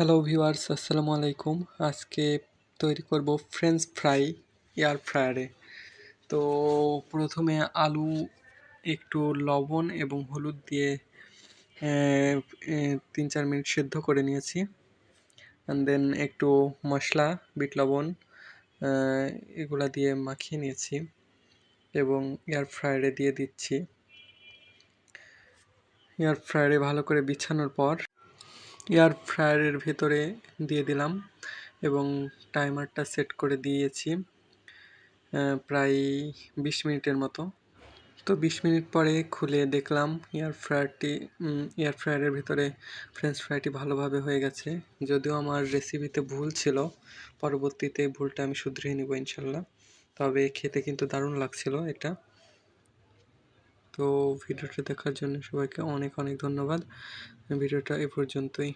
Hello viewers আসসালামু আলাইকুম আজকে তৈরি করব ফ্রেঞ্চ ফ্রাই এয়ার ফ্রায়ারে তো প্রথমে আলু একটু লবণ এবং হলুদ দিয়ে তিন চার মিনিট সেদ্ধ করে নিয়েছি অ্যান্ড দেন একটু মশলা বিট লবণ এগুলা দিয়ে মাখিয়ে নিয়েছি এবং এয়ার ফ্রায়ারে দিয়ে দিচ্ছি এয়ার ফ্রায়ারে ভালো করে বিছানোর পর এয়ার ফ্রায়ারের ভেতরে দিয়ে দিলাম এবং টাইমারটা সেট করে দিয়েছি প্রায় বিশ মিনিটের মতো। তো বিশ মিনিট পরে খুলে দেখলাম এয়ার ফ্রায়ারটি এয়ার ফ্রায়ারের ভিতরে ফ্রেঞ্চ ফ্রাইটি ভালোভাবে হয়ে গেছে। যদিও আমার রেসিপিতে ভুল ছিল, পরবর্তীতে ভুলটা আমি শুধরিয়ে নেব ইনশাল্লাহ। তবে খেতে কিন্তু দারুণ লাগছিল এটা। তো ভিডিওটা দেখার জন্য সবাইকে অনেক অনেক ধন্যবাদ। ভিডিওটা এ পর্যন্তই।